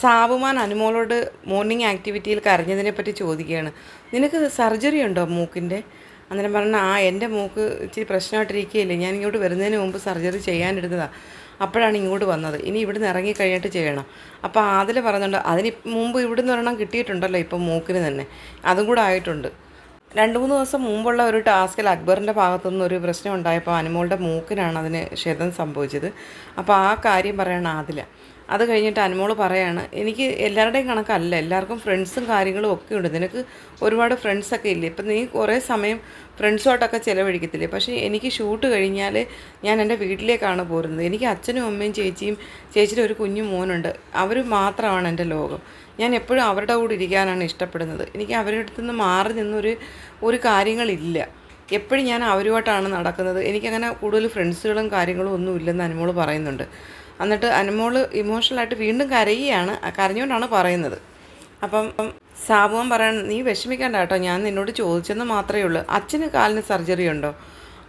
Sabumon അനുമോളോട് morning ആക്ടിവിറ്റിയിൽ കരഞ്ഞതിനെ പറ്റി ചോദിക്കുകയാണ്. നിനക്ക് സർജറി ഉണ്ടോ മൂക്കിന്റെ? അന്നേരം പറഞ്ഞ ആ എന്റെ മൂക്ക് ഇച്ചിരി പ്രശ്നമായിട്ടിരിക്കുകയില്ലേ ഞാൻ ഇങ്ങോട്ട് വരുന്നതിന് മുമ്പ് സർജറി ചെയ്യാനിരുന്നതാണ് അപ്പോഴാണ് ഇങ്ങോട്ട് വന്നത്. ഇനി ഇവിടുന്ന് ഇറങ്ങി കഴിഞ്ഞിട്ട് ചെയ്യണം. അപ്പോൾ അതിൽ പറയുന്നുണ്ട് അതിന് മുമ്പ് ഇവിടുന്ന് ഒരെണ്ണം കിട്ടിയിട്ടുണ്ടല്ലോ ഇപ്പം മൂക്കിന് തന്നെ. അതും കൂടെ ആയിട്ടുണ്ട്. രണ്ട് മൂന്ന് ദിവസം മുമ്പുള്ള ഒരു ടാസ്കിൽ അക്ബറിന്റെ ഭാഗത്തുനിന്ന് ഒരു പ്രശ്നം ഉണ്ടായപ്പോൾ അനുമോളുടെ മൂക്കിനാണ് അതിന് ക്ഷതം സംഭവിച്ചത്. അപ്പോൾ ആ കാര്യം പറയണം ആദില അത് കഴിഞ്ഞിട്ട് അനുമോൾ പറയാണ് എനിക്ക് എല്ലാവരുടെയും കണക്കല്ല എല്ലാവർക്കും ഫ്രണ്ട്സും കാര്യങ്ങളും ഒക്കെ ഉണ്ട്. നിനക്ക് ഒരുപാട് ഫ്രണ്ട്സൊക്കെ ഇല്ലേ? ഇപ്പം നീ കുറേ സമയം ഫ്രണ്ട്സുമായിട്ടൊക്കെ ചിലവഴിക്കത്തില്ലേ? പക്ഷേ എനിക്ക് ഷൂട്ട് കഴിഞ്ഞാൽ ഞാൻ എന്റെ വീട്ടിലേക്കാണ് പോരുന്നത്. എനിക്ക് അച്ഛനും അമ്മയും ചേച്ചിയും ചേച്ചിയുടെ ഒരു കുഞ്ഞു മോനുണ്ട്. അവർ മാത്രമാണ് എന്റെ ലോകം. ഞാൻ എപ്പോഴും അവരുടെ കൂടെ ഇരിക്കാനാണ് ഇഷ്ടപ്പെടുന്നത്. എനിക്ക് അവരുടെ അടുത്ത് നിന്ന് മാറി നിന്നൊരു ഒരു കാര്യങ്ങളില്ല. എപ്പോഴും ഞാൻ അവരുമായിട്ടാണ് നടക്കുന്നത്. എനിക്കങ്ങനെ കൂടുതൽ ഫ്രണ്ട്സുകളും കാര്യങ്ങളും ഒന്നും ഇല്ലെന്ന് അനുമോൾ പറയുന്നുണ്ട്. എന്നിട്ട് അനുമോൾ ഇമോഷണലായിട്ട് വീണ്ടും കരയുകയാണ് കരഞ്ഞുകൊണ്ടാണ് പറയുന്നത്. അപ്പം സാബുവൻ പറയണം നീ വിഷമിക്കണ്ട കേട്ടോ ഞാൻ നിന്നോട് ചോദിച്ചെന്ന് മാത്രമേ ഉള്ളൂ. അച്ഛന് കാലിന് സർജറി ഉണ്ടോ?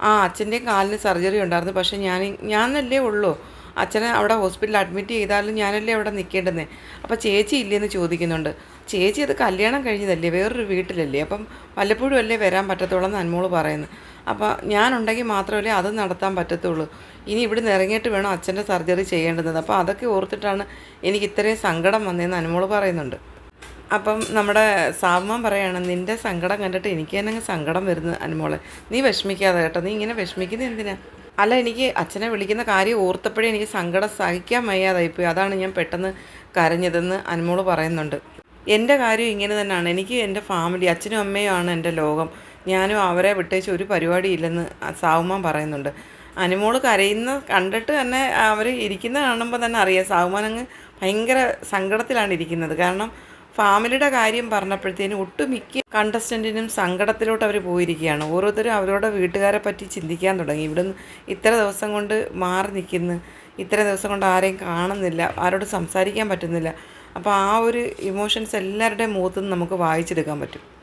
ആ അച്ഛന്റെയും കാലിന് സർജറി ഉണ്ടായിരുന്നു പക്ഷേ ഞാൻ ഞാനല്ലേ ഉള്ളൂ. അച്ഛനെ അവിടെ ഹോസ്പിറ്റലിൽ അഡ്മിറ്റ് ചെയ്താലും ഞാനല്ലേ അവിടെ നിൽക്കേണ്ടത്? അപ്പോൾ ചേച്ചി ഇല്ലേന്ന് ചോദിക്കുന്നുണ്ട്. ചേച്ചി അത് കല്യാണം കഴിഞ്ഞതല്ലേ? വേറൊരു വീട്ടിലല്ലേ? അപ്പം വല്ലപ്പോഴും അല്ലേ വരാൻ പറ്റത്തുള്ളൂ എന്ന് അന്മോൾ പറയുന്നു. അപ്പോൾ ഞാനുണ്ടെങ്കിൽ മാത്രമല്ലേ അത് നടത്താൻ പറ്റത്തുള്ളൂ. ഇനി ഇവിടുന്ന് ഇറങ്ങിയിട്ട് വേണം അച്ഛന്റെ സർജറി ചെയ്യേണ്ടത്. അപ്പോൾ അതൊക്കെ ഓർത്തിട്ടാണ് എനിക്ക് ഇത്രയും സങ്കടം വന്നതെന്ന് അനുമോൾ പറയുന്നുണ്ട്. അപ്പം നമ്മുടെ സാബുമാൻ പറയുകയാണ് നിന്റെ സങ്കടം കണ്ടിട്ട് എനിക്ക് തന്നെ സങ്കടം വരുന്നു അനുമോളെ നീ വിഷമിക്കാതെ കേട്ടോ. നീ ഇങ്ങനെ വിഷമിക്കുന്നത് എന്തിനാ? അല്ല എനിക്ക് അച്ഛനെ വിളിക്കുന്ന കാര്യം ഓർത്തപ്പോഴേ എനിക്ക് സങ്കടം സഹിക്കാൻ വയ്യാതായിപ്പോയി. അതാണ് ഞാൻ പെട്ടെന്ന് കരഞ്ഞതെന്ന് അനുമോൾ പറയുന്നുണ്ട്. എന്റെ കാര്യം ഇങ്ങനെ തന്നെയാണ്. എനിക്ക് എന്റെ ഫാമിലി അച്ഛനും അമ്മയും ആണ് എന്റെ ലോകം. ഞാനും അവരെ വിട്ടേച്ച് ഒരു പരിപാടിയില്ലെന്ന് സാവുമാൻ പറയുന്നുണ്ട്. അനുമോൾ കരയുന്ന കണ്ടിട്ട് തന്നെ അവർ ഇരിക്കുന്ന കാണുമ്പോൾ തന്നെ അറിയാം സാവുമാൻ അങ്ങ് ഭയങ്കര സങ്കടത്തിലാണ് ഇരിക്കുന്നത്. കാരണം ഫാമിലിയുടെ കാര്യം പറഞ്ഞപ്പോഴത്തേനും ഒട്ടുമിക്ക കണ്ടസ്റ്റന്റിനും സങ്കടത്തിലോട്ട് അവർ പോയിരിക്കുകയാണ്. ഓരോരുത്തരും അവരുടെ വീട്ടുകാരെ പറ്റി ചിന്തിക്കാൻ തുടങ്ങി. ഇവിടുന്ന് ഇത്ര ദിവസം കൊണ്ട് മാറി നിൽക്കുന്നു. ഇത്ര ദിവസം കൊണ്ട് ആരെയും കാണുന്നില്ല. ആരോട് സംസാരിക്കാൻ പറ്റുന്നില്ല. അപ്പോൾ ആ ഒരു ഇമോഷൻസ് എല്ലാവരുടെയും മുഖത്തുനിന്ന് നമുക്ക് വായിച്ചെടുക്കാൻ പറ്റും.